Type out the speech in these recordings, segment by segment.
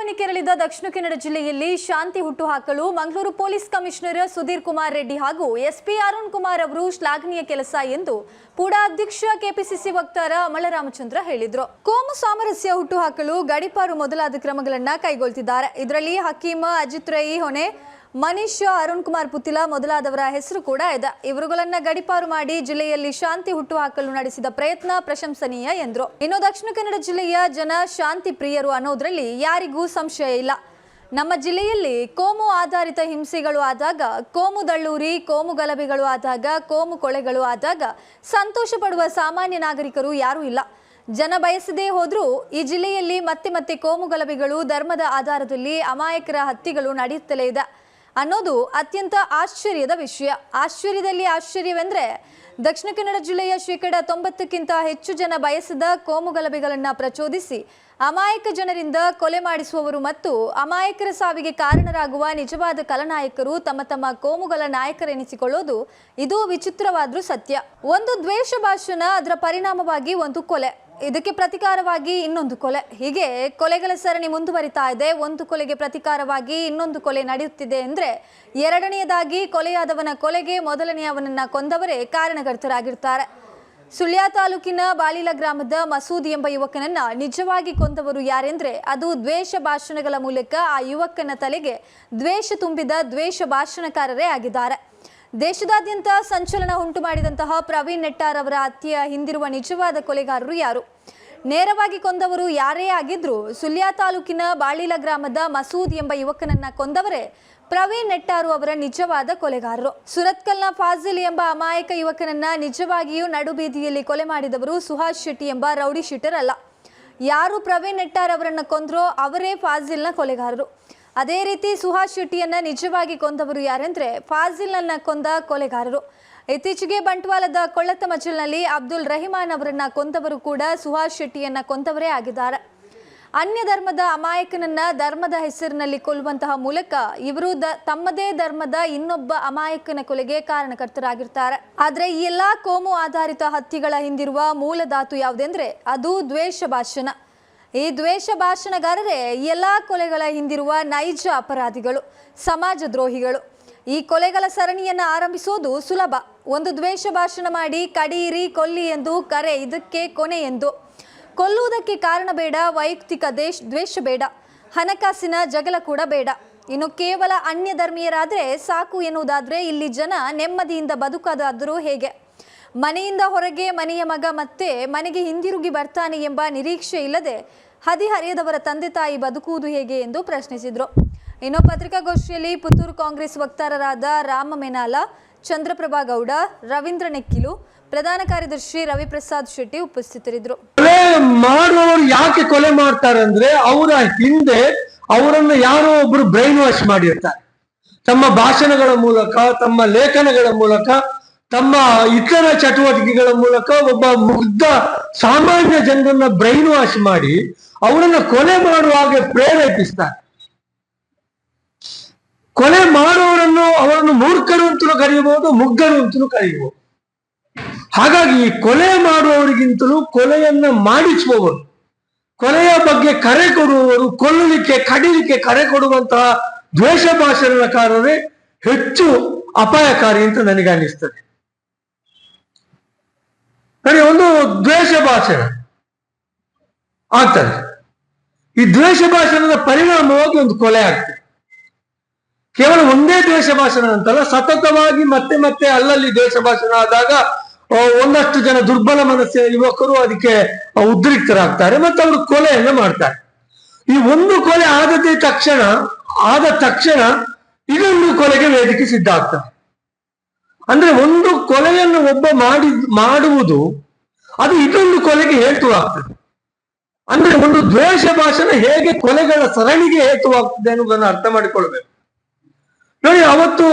ಚುನಾವಣೆ ಕೆರಳಿದ ದಕ್ಷಿಣ ಕನ್ನಡ ಜಿಲ್ಲೆಯಲ್ಲಿ ಶಾಂತಿ ಹುಟ್ಟುಹಾಕಲು ಮಂಗಳೂರು ಪೊಲೀಸ್ ಕಮಿಷನರ್ ಸುಧೀರ್ ಕುಮಾರ್ ರೆಡ್ಡಿ ಹಾಗೂ ಎಸ್ಪಿ ಅರುಣ್ ಕುಮಾರ್ ಅವರು ಶ್ಲಾಘನೀಯ ಕೆಲಸ ಎಂದು ಪೂಡಾ ಅಧ್ಯಕ್ಷ ಕೆಪಿಸಿಸಿ ವಕ್ತಾರ ಅಮಲರಾಮಚಂದ್ರ ಹೇಳಿದರು. ಕೋಮು ಸಾಮರಸ್ಯ ಹುಟ್ಟುಹಾಕಲು ಗಡಿಪಾರು ಮೊದಲಾದ ಕ್ರಮಗಳನ್ನು ಕೈಗೊಳ್ತಿದ್ದಾರೆ. ಇದರಲ್ಲಿ ಹಕೀಮ್, ಅಜಿತ್ ರೈ, ಹೊಣೆ ಮನೀಶ್, ಅರುಣ್ ಕುಮಾರ್ ಪುತಿಲ ಮೊದಲಾದವರ ಹೆಸರು ಕೂಡ ಇದೆ. ಇವರುಗಳನ್ನ ಗಡಿಪಾರು ಮಾಡಿ ಜಿಲ್ಲೆಯಲ್ಲಿ ಶಾಂತಿ ಹುಟ್ಟುಹಾಕಲು ನಡೆಸಿದ ಪ್ರಯತ್ನ ಪ್ರಶಂಸನೀಯ ಎಂದರು. ಇನ್ನು ದಕ್ಷಿಣ ಕನ್ನಡ ಜಿಲ್ಲೆಯ ಜನ ಶಾಂತಿ ಪ್ರಿಯರು ಅನ್ನೋದ್ರಲ್ಲಿ ಯಾರಿಗೂ ಸಂಶಯ ಇಲ್ಲ. ನಮ್ಮ ಜಿಲ್ಲೆಯಲ್ಲಿ ಕೋಮು ಆಧಾರಿತ ಹಿಂಸೆಗಳು ಆದಾಗ, ಕೋಮು ದಳ್ಳೂರಿ, ಕೋಮು ಗಲಭೆಗಳು ಆದಾಗ, ಕೋಮು ಕೊಳೆಗಳು ಆದಾಗ ಸಂತೋಷ ಸಾಮಾನ್ಯ ನಾಗರಿಕರು ಯಾರೂ ಇಲ್ಲ. ಜನ ಬಯಸದೇ ಹೋದರೂ ಈ ಜಿಲ್ಲೆಯಲ್ಲಿ ಮತ್ತೆ ಮತ್ತೆ ಕೋಮು ಗಲಭೆಗಳು ಧರ್ಮದ ಆಧಾರದಲ್ಲಿ ಅಮಾಯಕರ ಹತ್ಯೆಗಳು ನಡೆಯುತ್ತಲೇ ಇದೆ. ಅನ್ನೋದು ಅತ್ಯಂತ ಆಶ್ಚರ್ಯದ ವಿಷಯ. ಆಶ್ಚರ್ಯದಲ್ಲಿ ಆಶ್ಚರ್ಯವೆಂದರೆ, ದಕ್ಷಿಣ ಕನ್ನಡ ಜಿಲ್ಲೆಯ ಶೇಕಡ ತೊಂಬತ್ತಕ್ಕಿಂತ ಹೆಚ್ಚು ಜನ ಬಯಸದ ಕೋಮುಗಲಭೆಗಳನ್ನು ಪ್ರಚೋದಿಸಿ, ಅಮಾಯಕ ಜನರಿಂದ ಕೊಲೆ ಮಾಡಿಸುವವರು ಮತ್ತು ಅಮಾಯಕರ ಸಾವಿಗೆ ಕಾರಣರಾಗುವ ನಿಜವಾದ ಕಲನಾಯಕರು ತಮ್ಮ ತಮ್ಮ ಕೋಮುಗಳ ನಾಯಕರೆನಿಸಿಕೊಳ್ಳೋದು ಇದು ವಿಚಿತ್ರವಾದ್ರೂ ಸತ್ಯ. ಒಂದು ದ್ವೇಷ ಭಾಷಣ ಅದರ ಪರಿಣಾಮವಾಗಿ ಒಂದು ಕೊಲೆ. ಇದಕ್ಕೆ ಪ್ರತಿಕಾರವಾಗಿ ಇನ್ನೊಂದು ಕೊಲೆ. ಹೀಗೆ ಕೊಲೆಗಳ ಸರಣಿ ಮುಂದುವರಿತಾ ಇದೆ. ಒಂದು ಕೊಲೆಗೆ ಪ್ರತಿಕಾರವಾಗಿ ಇನ್ನೊಂದು ಕೊಲೆ ನಡೆಯುತ್ತಿದೆ ಅಂದರೆ ಎರಡನೆಯದಾಗಿ ಕೊಲೆಯಾದವನ ಕೊಲೆಗೆ ಮೊದಲನೆಯವನನ್ನು ಕೊಂದವರೇ ಕಾರಣಕರ್ತರಾಗಿರ್ತಾರೆ ಸುಳ್ಯ ತಾಲೂಕಿನ ಬಾಳಿಲ ಗ್ರಾಮದ ಮಸೂದ್ ಎಂಬ ಯುವಕನನ್ನ ನಿಜವಾಗಿ ಕೊಂದವರು ಯಾರೆಂದ್ರೆ ಅದು ದ್ವೇಷ ಭಾಷಣಗಳ ಮೂಲಕ ಆ ಯುವಕನ ತಲೆಗೆ ದ್ವೇಷ ತುಂಬಿದ ದ್ವೇಷ ಭಾಷಣಕಾರರೇ ಆಗಿದ್ದಾರೆ. ದೇಶದಾದ್ಯಂತ ಸಂಚಲನ ಉಂಟು ಮಾಡಿದಂತಹ ಪ್ರವೀಣ್ ನೆಟ್ಟಾರ್ ಅವರ ಹತ್ಯೆಯ ಹಿಂದಿರುವ ನಿಜವಾದ ಕೊಲೆಗಾರರು ಯಾರು? ನೇರವಾಗಿ ಕೊಂದವರು ಯಾರೇ ಆಗಿದ್ರು ಸುಲ್ಯ ತಾಲೂಕಿನ ಬಾಳಿಲ ಗ್ರಾಮದ ಮಸೂದ್ ಎಂಬ ಯುವಕನನ್ನ ಕೊಂದವರೇ ಪ್ರವೀಣ್ ನೆಟ್ಟಾರು ಅವರ ನಿಜವಾದ ಕೊಲೆಗಾರರು. ಸುರತ್ಕಲ್ನ ಫಾಜಿಲ್ ಎಂಬ ಅಮಾಯಕ ಯುವಕನನ್ನ ನಿಜವಾಗಿಯೂ ನಡುಬೀದಿಯಲ್ಲಿ ಕೊಲೆ ಮಾಡಿದವರು ಸುಹಾಸ್ ಶೆಟ್ಟಿ ಎಂಬ ರೌಡಿ ಶೀಟರ್ ಅಲ್ಲ ಯಾರು ಪ್ರವೀಣ್ ನೆಟ್ಟಾರ್ ಅವರನ್ನ ಕೊಂದ್ರೋ ಅವರೇ ಫಾಜಿಲ್ನ ಕೊಲೆಗಾರರು. ಅದೇ ರೀತಿ ಸುಹಾಸ್ ಶೆಟ್ಟಿಯನ್ನ ನಿಜವಾಗಿ ಕೊಂದವರು ಯಾರೆಂದ್ರೆ ಫಾಜಿಲ್ನನ್ನ ಕೊಂದ ಕೊಲೆಗಾರರು. ಇತ್ತೀಚೆಗೆ ಬಂಟ್ವಾಳದ ಕೊಳ್ಳತ್ತ ಮಜಲ್ನಲ್ಲಿ ಅಬ್ದುಲ್ ರಹಿಮಾನ್ ಅವರನ್ನ ಕೊಂದವರು ಕೂಡ ಸುಹಾಸ್ ಶೆಟ್ಟಿಯನ್ನ ಕೊಂದವರೇ ಆಗಿದ್ದಾರೆ. ಅನ್ಯ ಧರ್ಮದ ಅಮಾಯಕನನ್ನ ಧರ್ಮದ ಹೆಸರಿನಲ್ಲಿ ಕೊಲ್ಲುವಂತಹ ಮೂಲಕ ಇವರು ದ ತಮ್ಮದೇ ಧರ್ಮದ ಇನ್ನೊಬ್ಬ ಅಮಾಯಕನ ಕೊಲೆಗೆ ಕಾರಣಕರ್ತರಾಗಿರ್ತಾರೆ. ಆದರೆ ಈ ಎಲ್ಲಾ ಕೋಮು ಆಧಾರಿತ ಹತ್ಯೆಗಳ ಹಿಂದಿರುವ ಮೂಲ ಧಾತು ಯಾವುದೆಂದ್ರೆ ಅದು ದ್ವೇಷ ಭಾಷಣ. ಈ ದ್ವೇಷ ಭಾಷಣಗಾರರೇ ಎಲ್ಲ ಕೊಲೆಗಳ ಹಿಂದಿರುವ ನೈಜ ಅಪರಾಧಿಗಳು, ಸಮಾಜ ದ್ರೋಹಿಗಳು. ಈ ಕೊಲೆಗಳ ಸರಣಿಯನ್ನು ಆರಂಭಿಸೋದು ಸುಲಭ. ಒಂದು ದ್ವೇಷ ಭಾಷಣ ಮಾಡಿ ಕಡಿಯಿರಿ ಕೊಲ್ಲಿ ಎಂದು ಕರೆ, ಇದಕ್ಕೆ ಕೊನೆ ಎಂದು. ಕೊಲ್ಲುವುದಕ್ಕೆ ಕಾರಣ ಬೇಡ, ವೈಯಕ್ತಿಕ ದೇಶ, ದ್ವೇಷ ಬೇಡ. ಹಣಕಾಸಿನ ಜಗಳ ಕೂಡ ಬೇಡ. ಇನ್ನು ಕೇವಲ ಅನ್ಯ ಧರ್ಮೀಯರಾದ್ರೆ ಸಾಕು ಎನ್ನುವುದಾದರೆ ಇಲ್ಲಿ ಜನ ನೆಮ್ಮದಿಯಿಂದ ಬದುಕದಾದರೂ ಹೇಗೆ? ಮನೆಯಿಂದ ಹೊರಗೆ ಮನೆಯ ಮಗ ಮತ್ತೆ ಮನೆಗೆ ಹಿಂದಿರುಗಿ ಬರ್ತಾನೆ ಎಂಬ ನಿರೀಕ್ಷೆ ಇಲ್ಲದೆ ಹದಿಹರಿಯದವರ ತಂದೆ ತಾಯಿ ಬದುಕುವುದು ಹೇಗೆ ಎಂದು ಪ್ರಶ್ನಿಸಿದ್ರು. ಇನ್ನು ಪತ್ರಿಕಾಗೋಷ್ಠಿಯಲ್ಲಿ ಪುತ್ತೂರು ಕಾಂಗ್ರೆಸ್ ವಕ್ತಾರರಾದ ರಾಮ ಮೆನಾಲ, ಚಂದ್ರಪ್ರಭಾ ಗೌಡ, ರವೀಂದ್ರ ನೆಕ್ಕಿಲು, ಪ್ರಧಾನ ಕಾರ್ಯದರ್ಶಿ ರವಿಪ್ರಸಾದ್ ಶೆಟ್ಟಿ ಉಪಸ್ಥಿತರಿದ್ದರು. ಕೊಲೆ ಮಾಡುವವರು ಯಾಕೆ ಕೊಲೆ ಮಾಡ್ತಾರೆ ಅಂದ್ರೆ ಅವರ ಹಿಂದೆ ಅವರನ್ನು ಯಾರೋ ಒಬ್ರು ಬ್ರೈನ್ ವಾಶ್ ಮಾಡಿರ್ತಾರೆ. ತಮ್ಮ ಭಾಷಣಗಳ ಮೂಲಕ, ತಮ್ಮ ಲೇಖನಗಳ ಮೂಲಕ ತಮ್ಮ ಇತರ ಚಟುವಟಿಕೆಗಳ ಮೂಲಕ ಒಬ್ಬ ಮುಗ್ಧ ಸಾಮಾನ್ಯ ಜನರನ್ನ ಬ್ರೈನ್ ವಾಶ್ ಮಾಡಿ ಅವರನ್ನ ಕೊಲೆ ಮಾಡುವ ಹಾಗೆ ಪ್ರೇರೇಪಿಸ್ತಾರೆ. ಕೊಲೆ ಮಾಡುವವರನ್ನು ಅವರನ್ನು ಮೂರ್ಖರು ಅಂತಲೂ ಕರೆಯಬಹುದು, ಮುಗ್ಧರು ಅಂತಲೂ ಕರೆಯಬಹುದು. ಹಾಗಾಗಿ ಕೊಲೆ ಮಾಡುವವರಿಗಿಂತಲೂ ಕೊಲೆಯನ್ನ ಮಾಡಿಸುವವರು, ಕೊಲೆಯ ಬಗ್ಗೆ ಕರೆ ಕೊಡುವವರು, ಕೊಲ್ಲಲಿಕ್ಕೆ, ಕಡಿಲಿಕ್ಕೆ ಕರೆ ಕೊಡುವಂತಹ ದ್ವೇಷ ಭಾಷಣಕಾರರೇ ಹೆಚ್ಚು ಅಪಾಯಕಾರಿ ಅಂತ ನನಗೆ ಅನಿಸ್ತದೆ ನೋಡಿ ಒಂದು ದ್ವೇಷ ಭಾಷಣ ಆಗ್ತದೆ. ಈ ದ್ವೇಷ ಭಾಷಣದ ಪರಿಣಾಮವಾಗಿ ಒಂದು ಕೊಲೆ ಆಗ್ತದೆ. ಕೇವಲ ಒಂದೇ ದ್ವೇಷ ಭಾಷಣ ಅಂತಲ್ಲ, ಸತತವಾಗಿ ಮತ್ತೆ ಮತ್ತೆ ಅಲ್ಲಲ್ಲಿ ದ್ವೇಷ ಭಾಷಣ ಆದಾಗ ಒಂದಷ್ಟು ಜನ ದುರ್ಬಲ ಮನಸ್ಸಿನ ಯುವಕರು ಅದಕ್ಕೆ ಉದ್ರಿಕ್ತರಾಗ್ತಾರೆ ಮತ್ತೆ ಅವರು ಕೊಲೆಯನ್ನು ಮಾಡ್ತಾರೆ. ಈ ಒಂದು ಕೊಲೆ ಆದದೇ ತಕ್ಷಣ, ಆದ ತಕ್ಷಣ ಇದೊಂದು ಕೊಲೆಗೆ ವೇದಿಕೆ ಸಿದ್ಧ ಆಗ್ತಾರೆ ಅಂದ್ರೆ ಒಂದು ಕೊಲೆಯನ್ನು ಒಬ್ಬ ಮಾಡಿ ಮಾಡುವುದು ಅದು ಇದೊಂದು ಕೊಲೆಗೆ ಹೇತುವಾಗ್ತದೆ. ಅಂದ್ರೆ ಒಂದು ದ್ವೇಷ ಭಾಷಣ ಹೇಗೆ ಕೊಲೆಗಳ ಸರಣಿಗೆ ಹೇತುವಾಗ್ತದೆ ಅನ್ನೋದನ್ನು ಅರ್ಥ ಮಾಡಿಕೊಳ್ಬೇಕು. ನೋಡಿ, ಅವತ್ತು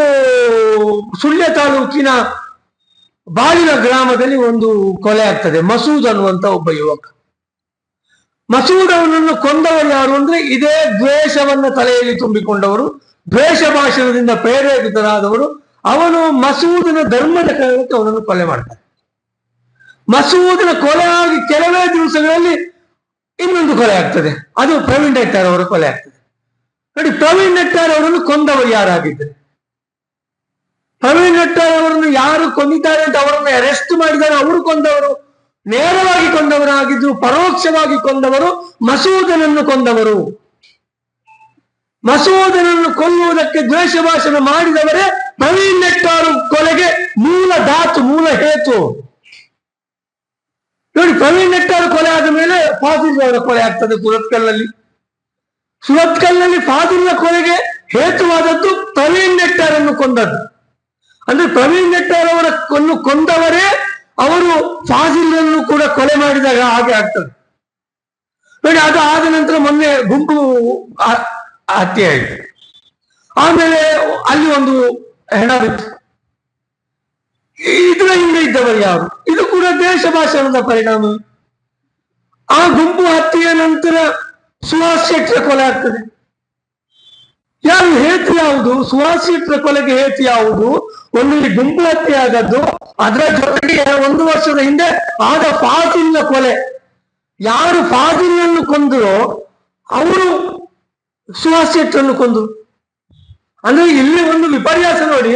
ಸುಳ್ಯ ತಾಲೂಕಿನ ಬಾಳಿನ ಗ್ರಾಮದಲ್ಲಿ ಒಂದು ಕೊಲೆ ಆಗ್ತದೆ, ಮಸೂದ್ ಅನ್ನುವಂತ ಒಬ್ಬ ಯುವಕ. ಮಸೂದ್ ಅವನನ್ನು ಕೊಂದವರು ಯಾರು ಅಂದ್ರೆ, ಇದೇ ದ್ವೇಷವನ್ನ ತಲೆಯಲ್ಲಿ ತುಂಬಿಕೊಂಡವರು, ದ್ವೇಷ ಭಾಷಣದಿಂದ ಪ್ರೇರೇಪಿತರಾದವರು. ಅವನು ಮಸೂದನ ಧರ್ಮದ ಕಾರಣಕ್ಕೆ ಅವನನ್ನು ಕೊಲೆ ಮಾಡ್ತಾನೆ. ಮಸೂದನ ಕೊಲೆ ಆಗಿ ಕೆಲವೇ ದಿವಸಗಳಲ್ಲಿ ಇನ್ನೊಂದು ಕೊಲೆ ಆಗ್ತದೆ. ಅದು ಪ್ರವೀಣ್ ನೆಟ್ಟಾರ್ ಅವರ ಕೊಲೆ ಆಗ್ತದೆ. ನೋಡಿ, ಪ್ರವೀಣ್ ನೆಟ್ಟಾರ್ ಅವರನ್ನು ಕೊಂದವರು ಯಾರಾಗಿದ್ದಾರೆ? ಪ್ರವೀಣ್ ನೆಟ್ಟಾರ್ ಅವರನ್ನು ಯಾರು ಕೊಂದಿದ್ದಾರೆ ಅಂತ ಅವರನ್ನು ಅರೆಸ್ಟ್ ಮಾಡಿದ್ದಾರೆ, ಅವರು ಕೊಂದವರು, ನೇರವಾಗಿ ಕೊಂದವರಾಗಿದ್ದು, ಪರೋಕ್ಷವಾಗಿ ಕೊಂದವರು, ಮಸೂದನನ್ನು ಕೊಂದವರು. ಮಸೂದನನ್ನು ಕೊಲ್ಲುವುದಕ್ಕೆ ದ್ವೇಷ ಭಾಷಣ ಮಾಡಿದವರೇ ಪ್ರವೀಣ್ ನೆಟ್ಟಾರು ಕೊಲೆಗೆ ಮೂಲ ಧಾತು ಮೂಲ ಹೇತು. ನೋಡಿ, ಪ್ರವೀಣ್ ನೆಟ್ಟಾರು ಕೊಲೆ ಆದ ಮೇಲೆ ಫಾಜಿಲ್ ಅವರ ಕೊಲೆ ಆಗ್ತದೆ ಸುರತ್ಕಲ್ನಲ್ಲಿ. ಸುರತ್ಕಲ್ನಲ್ಲಿ ಫಾಜಿಲ್ನ ಕೊಲೆಗೆ ಹೇತುವಾದದ್ದು ಪ್ರವೀಣ್ ನೆಟ್ಟಾರನ್ನು ಕೊಂದದ್ದು. ಅಂದ್ರೆ ಪ್ರವೀಣ್ ನೆಟ್ಟಾರ್ ಅವರ ಕೊನ್ನು ಕೊಂದವರೇ ಅವರು ಫಾಜಿಲನ್ನು ಕೂಡ ಕೊಲೆ ಮಾಡಿದಾಗ ಹಾಗೆ ಆಗ್ತದೆ. ನೋಡಿ, ಅದು ಆದ ನಂತರ ಮೊನ್ನೆ ಗುಂಪು ಹತ್ಯೆ ಆಯಿತು. ಆಮೇಲೆ ಅಲ್ಲಿ ಒಂದು ಹೆಣ ಇದರ ಹಿಂದೆ ಇದ್ದವರು ಯಾರು? ಇದು ಕೂಡ ದೇಶ ಭಾಷಣದ ಪರಿಣಾಮ. ಆ ಗುಂಪು ಹತ್ಯೆಯ ನಂತರ ಸುಹಾಸ್ ಶೆಟ್ಟರ ಕೊಲೆ ಆಗ್ತದೆ. ಯಾರು ಹೇತು ಯಾವುದು? ಸುಹಾಸ್ ಶೆಟ್ಟರ ಕೊಲೆಗೆ ಹೇತು ಯಾವುದು? ಒಂದು ಗುಂಪು ಹತ್ಯೆ ಆದದ್ದು, ಅದರ ಜೊತೆಗೆ ಒಂದು ವರ್ಷದ ಹಿಂದೆ ಆದ ಫಾಜಿಲ್ನ ಕೊಲೆ. ಯಾರು ಫಾಜಿಲನ್ನು ಕೊಂದರೋ, ಅವರು ಸುಹಾಸ್ ಶೆಟ್ಟರನ್ನು ಕೊಂದರು. ಅಂದ್ರೆ ಇಲ್ಲಿ ಒಂದು ವಿಪರ್ಯಾಸ ನೋಡಿ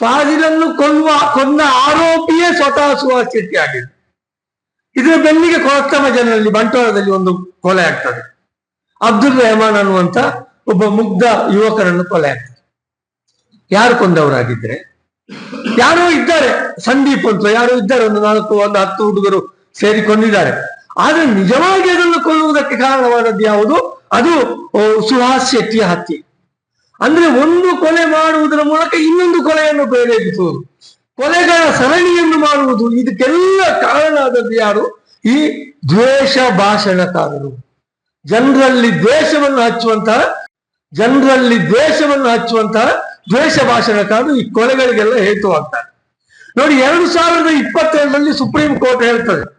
ಫಾಜಿಲನ್ನು ಕೊಲ್ಲುವ ಕೊಂದ ಆರೋಪಿಯೇ ಸ್ವತಃ ಸುಹಾಸ್ ಆಗಿದೆ ಇದರ ಬೆನ್ನಿಗೆ ಕೊಳತ್ತಮ ಜನರಲ್ಲಿ ಬಂಟ್ವಾಳದಲ್ಲಿ ಒಂದು ಕೊಲೆ ಆಗ್ತದೆ. ಅಬ್ದುಲ್ ರೆಹಮಾನ್ ಅನ್ನುವಂತ ಒಬ್ಬ ಮುಗ್ಧ ಯುವಕರನ್ನು ಕೊಲೆ ಆಗ್ತದೆ. ಯಾರು ಕೊಂದವರಾಗಿದ್ರೆ? ಯಾರೋ ಇದ್ದಾರೆ, ಸಂದೀಪ್ ಅಂತ ಯಾರೋ ಇದ್ದಾರೆ, ಒಂದು ನಾಲ್ಕು, ಒಂದು ಹತ್ತು ಹುಡುಗರು ಸೇರಿಕೊಂಡಿದ್ದಾರೆ ಆದ್ರೆ ನಿಜವಾಗಿ ಅದನ್ನು ಕೊಲ್ಲುವುದಕ್ಕೆ ಕಾರಣವಾದದ್ದು ಯಾವುದು? ಅದು ಸುಹಾಸ್ ಶೆಟ್ಟಿಯ ಹತ್ಯೆ. ಅಂದ್ರೆ ಒಂದು ಕೊಲೆ ಮಾಡುವುದರ ಮೂಲಕ ಇನ್ನೊಂದು ಕೊಲೆಯನ್ನು ಪ್ರೇರೇಪಿಸುವುದು. ಕೊಲೆಗಳ ಸರಣಿಯನ್ನು ಮಾಡುವುದು, ಇದಕ್ಕೆಲ್ಲ ಕಾರಣ ಆದದ್ದು ಯಾರು? ಈ ದ್ವೇಷ ಭಾಷಣಕಾರರು. ಜನರಲ್ಲಿ ದ್ವೇಷವನ್ನು ಹಚ್ಚುವಂತಹ, ಜನರಲ್ಲಿ ದ್ವೇಷವನ್ನು ಹಚ್ಚುವಂತಹ ದ್ವೇಷ ಭಾಷಣಕಾರರು ಈ ಕೊಲೆಗಳಿಗೆಲ್ಲ ಹೇತುವಾಗ್ತಾರೆ. ನೋಡಿ, ಎರಡು ಸಾವಿರದ ಇಪ್ಪತ್ತೆರಡರಲ್ಲಿ ಸುಪ್ರೀಂ ಕೋರ್ಟ್ ಹೇಳ್ತದೆ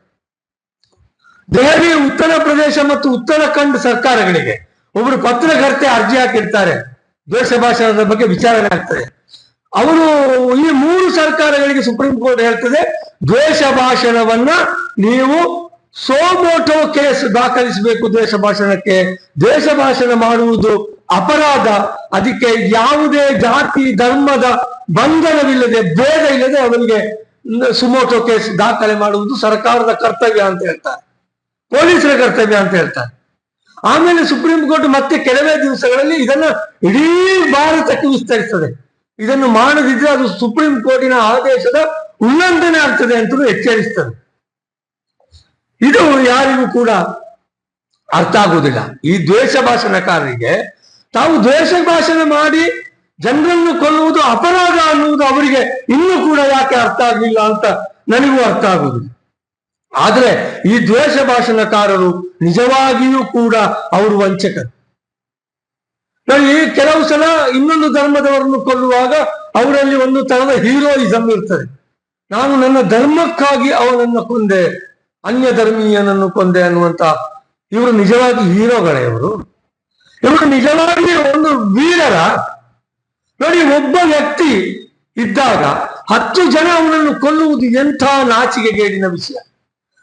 ದೆಹಲಿ ಉತ್ತರ ಪ್ರದೇಶ ಮತ್ತು ಉತ್ತರಾಖಂಡ್ ಸರ್ಕಾರಗಳಿಗೆ ಒಬ್ಬರು ಪತ್ರಕರ್ತೆ ಅರ್ಜಿ ಹಾಕಿರ್ತಾರೆ. ದ್ವೇಷ ಭಾಷಣದ ಬಗ್ಗೆ ವಿಚಾರಣೆ ಆಗ್ತದೆ. ಅವರು ಈ ಮೂರು ಸರ್ಕಾರಗಳಿಗೆ ಸುಪ್ರೀಂ ಕೋರ್ಟ್ ಹೇಳ್ತದೆ, ದ್ವೇಷ ಭಾಷಣವನ್ನ ನೀವು ಸೋಮೋಟೋ ಕೇಸ್ ದಾಖಲಿಸಬೇಕು ದ್ವೇಷ ಭಾಷಣಕ್ಕೆ. ದ್ವೇಷ ಭಾಷಣ ಮಾಡುವುದು ಅಪರಾಧ. ಅದಕ್ಕೆ ಯಾವುದೇ ಜಾತಿ, ಧರ್ಮದ ಬಂಧನವಿಲ್ಲದೆ, ಭೇದ ಇಲ್ಲದೆ ಅವರಿಗೆ ಸುಮೋಟೋ ಕೇಸ್ ದಾಖಲೆ ಮಾಡುವುದು ಸರ್ಕಾರದ ಕರ್ತವ್ಯ ಅಂತ ಹೇಳ್ತಾರೆ. ಪೊಲೀಸರ ಕರ್ತವ್ಯ ಅಂತ ಹೇಳ್ತಾರೆ. ಆಮೇಲೆ ಸುಪ್ರೀಂ ಕೋರ್ಟ್ ಮತ್ತೆ ಕೆಲವೇ ದಿವಸಗಳಲ್ಲಿ ಇದನ್ನ ಇಡೀ ಭಾರತಕ್ಕೆ ವಿಸ್ತರಿಸ್ತದೆ. ಇದನ್ನು ಮಾಡದಿದ್ರೆ ಅದು ಸುಪ್ರೀಂ ಕೋರ್ಟಿನ ಆದೇಶದ ಉಲ್ಲಂಘನೆ ಆಗ್ತದೆ ಅಂತಲೂ ಎಚ್ಚರಿಸ್ತದೆ. ಇದು ಯಾರಿಗೂ ಕೂಡ ಅರ್ಥ ಆಗುವುದಿಲ್ಲ. ಈ ದ್ವೇಷ ಭಾಷಣಕಾರರಿಗೆ ತಾವು ದ್ವೇಷ ಭಾಷಣ ಮಾಡಿ ಜನರನ್ನು ಕೊಲ್ಲುವುದು ಅಪರಾಧ ಅನ್ನುವುದು ಅವರಿಗೆ ಇನ್ನೂ ಕೂಡ ಯಾಕೆ ಅರ್ಥ ಆಗಲಿಲ್ಲ ಅಂತ ನನಗೂ ಅರ್ಥ ಆಗುವುದಿಲ್ಲ. ಆದ್ರೆ ಈ ದ್ವೇಷ ಭಾಷಣಕಾರರು ನಿಜವಾಗಿಯೂ ಕೂಡ ಅವರು ವಂಚಕರು. ನೋಡಿ ಕೆಲವು ಸಲ ಇನ್ನೊಂದು ಧರ್ಮದವರನ್ನು ಕೊಲ್ಲುವಾಗ ಅವರಲ್ಲಿ ಒಂದು ತರದ ಹೀರೋಯಿಸಂ ಇರ್ತದೆ. ನಾನು ನನ್ನ ಧರ್ಮಕ್ಕಾಗಿ ಅವನನ್ನು ಕೊಂದೆ, ಅನ್ಯ ಧರ್ಮೀಯನನ್ನು ಕೊಂದೆ ಅನ್ನುವಂತ ಇವರು ನಿಜವಾಗಿ ಹೀರೋಗಳೇ ಇವರು. ಇವರು ನಿಜವಾಗಿ ಒಂದು ವೀರರ. ನೋಡಿ, ಒಬ್ಬ ವ್ಯಕ್ತಿ ಇದ್ದಾಗ ಹತ್ತು ಜನ ಅವನನ್ನು ಕೊಲ್ಲುವುದು ಎಂಥ ನಾಚಿಕೆಗೇಡಿನ ವಿಷಯ.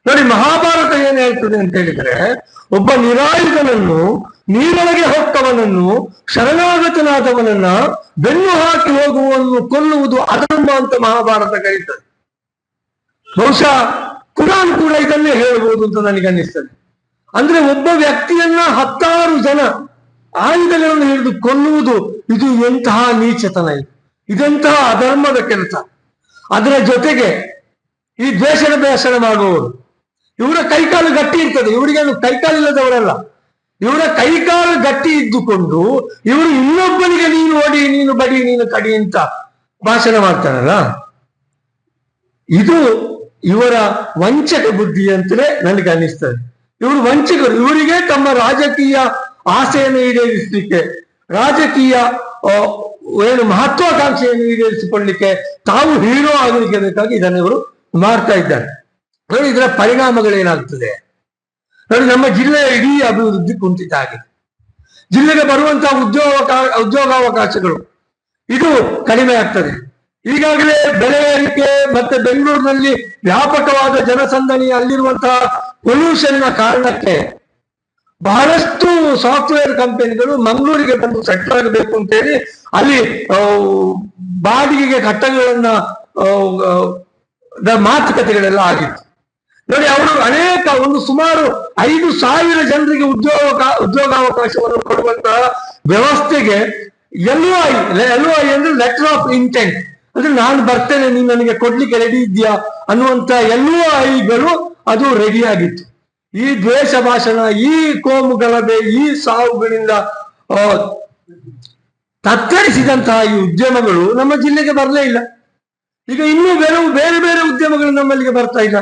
ನೋಡಿ, ಮಹಾಭಾರತ ಏನ್ ಹೇಳ್ತದೆ ಅಂತ ಹೇಳಿದ್ರೆ, ಒಬ್ಬ ನಿರಾಯುಧನನ್ನು, ನೀರೊಳಗೆ ಹೊಕ್ಕವನನ್ನು ಶರಣಾಗತನಾದವನನ್ನ ಬೆನ್ನು ಹಾಕಿ ಹೋಗುವವನ್ನು ಕೊಲ್ಲುವುದು ಅಧರ್ಮ ಅಂತ ಮಹಾಭಾರತ ಕರೀತದೆ. ಬಹುಶಃ ಕುರಾನ್ ಕೂಡ ಇದನ್ನೇ ಹೇಳ್ಬೋದು ಅಂತ ನನಗೆ ಅನ್ನಿಸ್ತದೆ. ಅಂದ್ರೆ ಒಬ್ಬ ವ್ಯಕ್ತಿಯನ್ನ ಹತ್ತಾರು ಜನ ಆಯುಧಗಳನ್ನು ಹಿಡಿದು ಕೊಲ್ಲುವುದು, ಇದು ಎಂತಹ ನೀಚತನ ಇದು. ಇದೆಂತಹ ಅಧರ್ಮದ ಕೆಲಸ. ಅದರ ಜೊತೆಗೆ ಈ ದ್ವೇಷದ ಬೇಸರ ಮಾಡುವವರು ಇವರ ಕೈಕಾಲು ಗಟ್ಟಿ ಇರ್ತದೆ. ಇವರಿಗೇನು ಕೈಕಾಲಿಲ್ಲದವರಲ್ಲ ಇವರ ಕೈಕಾಲು ಗಟ್ಟಿ ಇದ್ದುಕೊಂಡು ಇವರು ಇನ್ನೊಬ್ಬನಿಗೆ ನೀನು ಓಡಿ, ನೀನು ಬಡಿ, ನೀನು ಕಡಿ ಅಂತ ಭಾಷಣ ಮಾಡ್ತಾರಲ್ಲ. ಇದು ಇವರ ವಂಚಕ ಬುದ್ಧಿ ಅಂತಲೇ ನನಗೆ ಅನ್ನಿಸ್ತದೆ. ಇವರು ವಂಚಕರು. ಇವರಿಗೆ ತಮ್ಮ ರಾಜಕೀಯ ಆಸೆಯನ್ನು ಈಡೇರಿಸಲಿಕ್ಕೆ, ರಾಜಕೀಯ ಏನು ಮಹತ್ವಾಕಾಂಕ್ಷೆಯನ್ನು ಈಡೇರಿಸಿಕೊಳ್ಳಲಿಕ್ಕೆ ತಾವು ಹೀರೋ ಆಗಲಿಕ್ಕೆ ಬೇಕಾಗಿ ಇದನ್ನು ಇವರು ಮಾಡ್ತಾ ಇದ್ದಾರೆ. ನೋಡಿ, ಇದರ ಪರಿಣಾಮಗಳೇನಾಗ್ತದೆ? ನೋಡಿ, ನಮ್ಮ ಜಿಲ್ಲೆಯ ಇಡೀ ಅಭಿವೃದ್ಧಿ ಕುಂಠಿತ ಆಗಿದೆ ಜಿಲ್ಲೆಗೆ ಬರುವಂತಹ ಉದ್ಯೋಗ ಉದ್ಯೋಗಾವಕಾಶಗಳು ಇದು ಕಡಿಮೆ ಆಗ್ತದೆ. ಈಗಾಗಲೇ ಬೆಲೆ ಏರಿಕೆ ಮತ್ತೆ ಬೆಂಗಳೂರಿನಲ್ಲಿ ವ್ಯಾಪಕವಾದ ಜನಸಂದಣಿ ಅಲ್ಲಿರುವಂತಹ ಪೊಲ್ಯೂಷನ್ನ ಕಾರಣಕ್ಕೆ ಬಹಳಷ್ಟು ಸಾಫ್ಟ್ವೇರ್ ಕಂಪನಿಗಳು ಮಂಗಳೂರಿಗೆ ಬಂದು ಸೆಟ್ಲ್ ಆಗಬೇಕು ಅಂತೇಳಿ ಅಲ್ಲಿ ಬಾಡಿಗೆಗೆ ಕಟ್ಟಡಗಳನ್ನ ಮಾತುಕತೆಗಳೆಲ್ಲ ಆಗಿತ್ತು. ನೋಡಿ ಅವರು ಅನೇಕ ಒಂದು ಸುಮಾರು ಐದು ಸಾವಿರ ಜನರಿಗೆ ಉದ್ಯೋಗ, ಉದ್ಯೋಗಾವಕಾಶವನ್ನು ಕೊಡುವಂತಹ ವ್ಯವಸ್ಥೆಗೆ ಎಲ್ ಐ ಎಲ್ ಐ ಅಂದ್ರೆ ಲೆಟರ್ ಆಫ್ ಇಂಟೆಂಟ್ ಅಂದ್ರೆ ನಾನು ಬರ್ತೇನೆ, ನೀನು ನನಗೆ ಕೊಡ್ಲಿಕ್ಕೆ ರೆಡಿ ಇದೆಯಾ ಅನ್ನುವಂತ ಎಲ್ ಐಗಳು ಅದು ರೆಡಿ ಆಗಿತ್ತು. ಈ ದ್ವೇಷ ಭಾಷಣ, ಈ ಕೋಮು ಗಲಭೆ, ಈ ಸಾವುಗಳಿಂದ ತತ್ತರಿಸಿದಂತಹ ಈ ಉದ್ಯಮಗಳು ನಮ್ಮ ಜಿಲ್ಲೆಗೆ ಬರಲೇ ಇಲ್ಲ. ಈಗ ಇನ್ನೂ ಬೇರೆ ಬೇರೆ ಬೇರೆ ಉದ್ಯಮಗಳು ನಮ್ಮಲ್ಲಿಗೆ ಬರ್ತಾ ಇಲ್ಲ.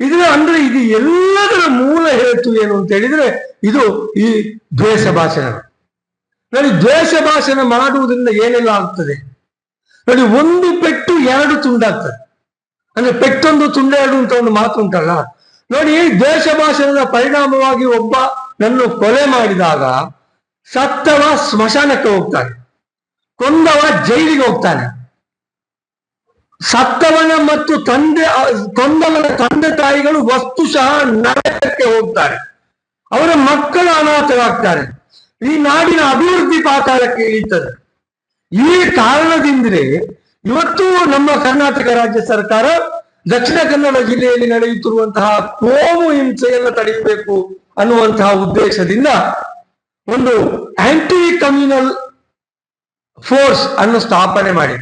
ಇದರ ಅಂದ್ರೆ ಇದು ಎಲ್ಲದರ ಮೂಲ ಹೇತು ಏನು ಅಂತ ಹೇಳಿದ್ರೆ ಇದು ಈ ದ್ವೇಷ ಭಾಷಣ. ನೋಡಿ, ದ್ವೇಷ ಭಾಷಣ ಮಾಡುವುದರಿಂದ ಏನೆಲ್ಲ ಆಗ್ತದೆ? ನೋಡಿ, ಒಂದು ಪೆಟ್ಟು ಎರಡು ತುಂಡಾಗ್ತದೆ ಅಂದ್ರೆ ಪೆಟ್ಟೊಂದು ತುಂಡೆರಡು ಅಂತ ಒಂದು ಮಾತು ಉಂಟಲ್ಲ? ನೋಡಿ ದ್ವೇಷ ಭಾಷಣದ ಪರಿಣಾಮವಾಗಿ ಒಬ್ಬ ನನ್ನ ಕೊಲೆ ಮಾಡಿದಾಗ ಸತ್ತವ ಸ್ಮಶಾನಕ್ಕೆ ಹೋಗ್ತಾನೆ. ಕೊಂದವ ಜೈಲಿಗೆ ಹೋಗ್ತಾನೆ. ಸತ್ತವನ ಮತ್ತು ತಂದೆ ಕೊಂದವನ ತಂದೆ ತಾಯಿಗಳು ವಸ್ತುಶಃ ನರಕಕ್ಕೆ ಹೋಗ್ತಾರೆ. ಅವರ ಮಕ್ಕಳು ಅನಾಥರಾಗ್ತಾರೆ. ಈ ನಾಡಿನ ಅಭಿವೃದ್ಧಿ ಪಾತಾಳಕ್ಕೆ ಇಳಿತದೆ. ಈ ಕಾರಣದಿಂದಲೇ ಇವತ್ತು ನಮ್ಮ ಕರ್ನಾಟಕ ರಾಜ್ಯ ಸರ್ಕಾರ ದಕ್ಷಿಣ ಕನ್ನಡ ಜಿಲ್ಲೆಯಲ್ಲಿ ನಡೆಯುತ್ತಿರುವಂತಹ ಕೋಮು ಹಿಂಸೆಯನ್ನು ತಡೆಯಬೇಕು ಅನ್ನುವಂತಹ ಉದ್ದೇಶದಿಂದ ಒಂದು ಆಂಟಿ ಕಮ್ಯುನಲ್ ಫೋರ್ಸ್ ಅನ್ನು ಸ್ಥಾಪನೆ ಮಾಡಿ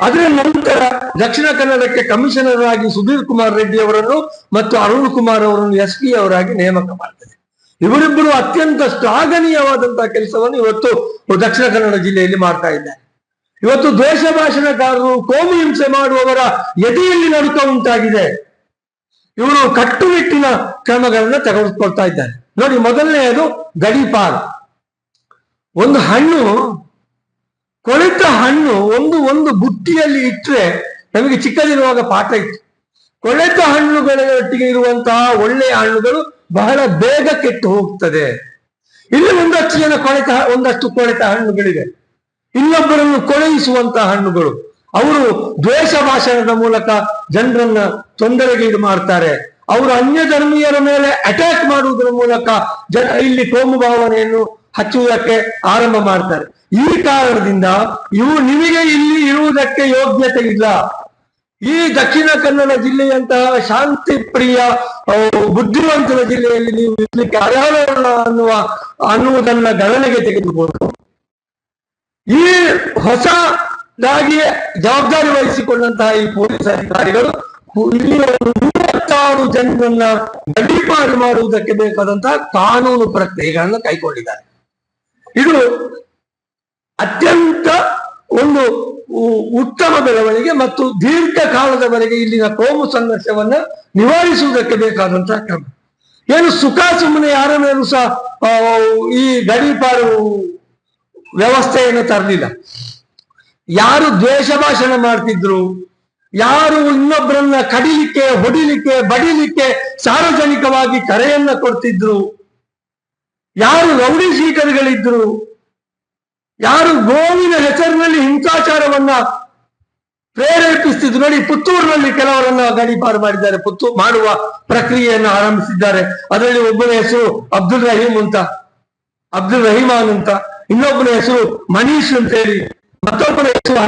ಅದರ ನಂತರ ದಕ್ಷಿಣ ಕನ್ನಡಕ್ಕೆ ಕಮಿಷನರ್ ಆಗಿ ಸುಧೀರ್ ಕುಮಾರ್ ರೆಡ್ಡಿ ಅವರನ್ನು ಮತ್ತು ಅರುಣ್ ಕುಮಾರ್ ಅವರನ್ನು ಎಸ್ ಪಿ ಅವರಾಗಿ ನೇಮಕ ಮಾಡ್ತಾರೆ. ಇವರಿಬ್ಬರು ಅತ್ಯಂತ ಶ್ಲಾಘನೀಯವಾದಂತಹ ಕೆಲಸವನ್ನು ಇವತ್ತು ದಕ್ಷಿಣ ಕನ್ನಡ ಜಿಲ್ಲೆಯಲ್ಲಿ ಮಾಡ್ತಾ ಇದ್ದಾರೆ. ಇವತ್ತು ದ್ವೇಷ ಭಾಷಣಕಾರರು ಕೋಮು ಹಿಂಸೆ ಮಾಡುವವರ ಎದೆಯಲ್ಲಿ ನಡುಕ ಉಂಟಾಗಿದೆ. ಇವರು ಕಟ್ಟುನಿಟ್ಟಿನ ಕ್ರಮಗಳನ್ನ ತೆಗೆದುಕೊಳ್ತಾ ಇದ್ದಾರೆ. ನೋಡಿ, ಮೊದಲನೆಯದು ಗಡಿಪಾರು ಒಂದು ಹಣ್ಣು ಕೊಳೆತ ಹಣ್ಣು ಒಂದು ಒಂದು ಬುಟ್ಟಿಯಲ್ಲಿ ಇಟ್ಟರೆ ನಮಗೆ ಚಿಕ್ಕದಿರುವಾಗ ಪಾಠ ಇತ್ತು. ಕೊಳೆತ ಹಣ್ಣುಗಳೊಟ್ಟಿಗೆ ಇರುವಂತಹ ಒಳ್ಳೆಯ ಹಣ್ಣುಗಳು ಬಹಳ ಬೇಗ ಕೆಟ್ಟು ಹೋಗ್ತದೆ. ಇಲ್ಲಿ ಒಂದಷ್ಟು ಜನ ಕೊಳೆತ, ಒಂದಷ್ಟು ಕೊಳೆತ ಹಣ್ಣುಗಳಿವೆ. ಇನ್ನೊಬ್ಬರನ್ನು ಕೊಳೆಯಿಸುವಂತಹ ಹಣ್ಣುಗಳು. ಅವರು ದ್ವೇಷ ಭಾಷಣದ ಮೂಲಕ ಜನರನ್ನ ತೊಂದರೆಗೆ ಇದು ಮಾಡ್ತಾರೆ. ಅವರು ಅನ್ಯ ಧರ್ಮೀಯರ ಮೇಲೆ ಅಟ್ಯಾಕ್ ಮಾಡುವುದರ ಮೂಲಕ ಜನ ಇಲ್ಲಿ ಕೋಮು ಭಾವನೆಯನ್ನು ಹಚ್ಚುವುದಕ್ಕೆ ಆರಂಭ ಮಾಡ್ತಾರೆ. ಈ ಕಾರಣದಿಂದ ಇವು ನಿಮಗೆ ಇಲ್ಲಿ ಇರುವುದಕ್ಕೆ ಯೋಗ್ಯತೆ ಇಲ್ಲ. ಈ ದಕ್ಷಿಣ ಕನ್ನಡ ಜಿಲ್ಲೆಯಂತಹ ಶಾಂತಿ ಪ್ರಿಯ ಬುದ್ಧಿವಂತರ ಜಿಲ್ಲೆಯಲ್ಲಿ ನೀವು ಇರ್ಲಿಕ್ಕೆ ಅರ್ಹರಲ್ಲ ಅನ್ನುವ, ಅನ್ನುವುದನ್ನ ಗಣನೆಗೆ ತೆಗೆದುಕೊಂಡು ಈ ಹೊಸದಾಗಿ ಜವಾಬ್ದಾರಿ ವಹಿಸಿಕೊಂಡಂತಹ ಈ ಪೊಲೀಸ್ ಅಧಿಕಾರಿಗಳು ಇಲ್ಲಿ ಮೂವತ್ತಾರು ಜನರನ್ನ ಗಡೀಪಾರು ಮಾಡುವುದಕ್ಕೆ ಬೇಕಾದಂತಹ ಕಾನೂನು ಪ್ರಕ್ರಿಯೆಗಳನ್ನು ಕೈಗೊಂಡಿದ್ದಾರೆ. ಇದು ಅತ್ಯಂತ ಒಂದು ಉತ್ತಮ ಬೆಳವಣಿಗೆ ಮತ್ತು ದೀರ್ಘಕಾಲದವರೆಗೆ ಇಲ್ಲಿನ ಕೋಮು ಸಂಘರ್ಷವನ್ನು ನಿವಾರಿಸುವುದಕ್ಕೆ ಬೇಕಾದಂತಹ ಕ್ರಮ. ಏನು ಸುಖ ಸುಮ್ಮನೆ ಯಾರ ಮೇಲೂ ಸಹ ಈ ಗಡೀಪಾರು ವ್ಯವಸ್ಥೆಯನ್ನು ತರಲಿಲ್ಲ. ಯಾರು ದ್ವೇಷ ಭಾಷಣ ಮಾಡ್ತಿದ್ರು, ಯಾರು ಇನ್ನೊಬ್ಬರನ್ನ ಕಡಿಲಿಕ್ಕೆ, ಹೊಡಿಲಿಕ್ಕೆ, ಬಡಿಲಿಕ್ಕೆ ಸಾರ್ವಜನಿಕವಾಗಿ ಕರೆಯನ್ನ ಕೊಡ್ತಿದ್ರು, ಯಾರು ರೌಡಿ ಶೀಟರ್ಗಳಿದ್ರು ಯಾರು ಗೋವಿನ ಹೆಸರಿನಲ್ಲಿ ಹಿಂಸಾಚಾರವನ್ನ ಪ್ರೇರೇಪಿಸ್ತಿದ್ರು ನೋಡಿ ಪುತ್ತೂರಿನಲ್ಲಿ ಕೆಲವರನ್ನ ಗಡೀಪಾರು ಮಾಡಿದ್ದಾರೆ. ಪುತ್ತೂರು ಮಾಡುವ ಪ್ರಕ್ರಿಯೆಯನ್ನು ಆರಂಭಿಸಿದ್ದಾರೆ. ಅದರಲ್ಲಿ ಒಬ್ಬನ ಹೆಸರು ಅಬ್ದುಲ್ ರಹೀಮ್ ಅಂತ, ಅಬ್ದುಲ್ ರಹೀಮಾನ್ ಅಂತ, ಇನ್ನೊಬ್ಬನ ಹೆಸರು ಮನೀಶ್ ಅಂತ ಹೇಳಿ ಮತ್ತೊಬ್ಬನ ಹೆಸರು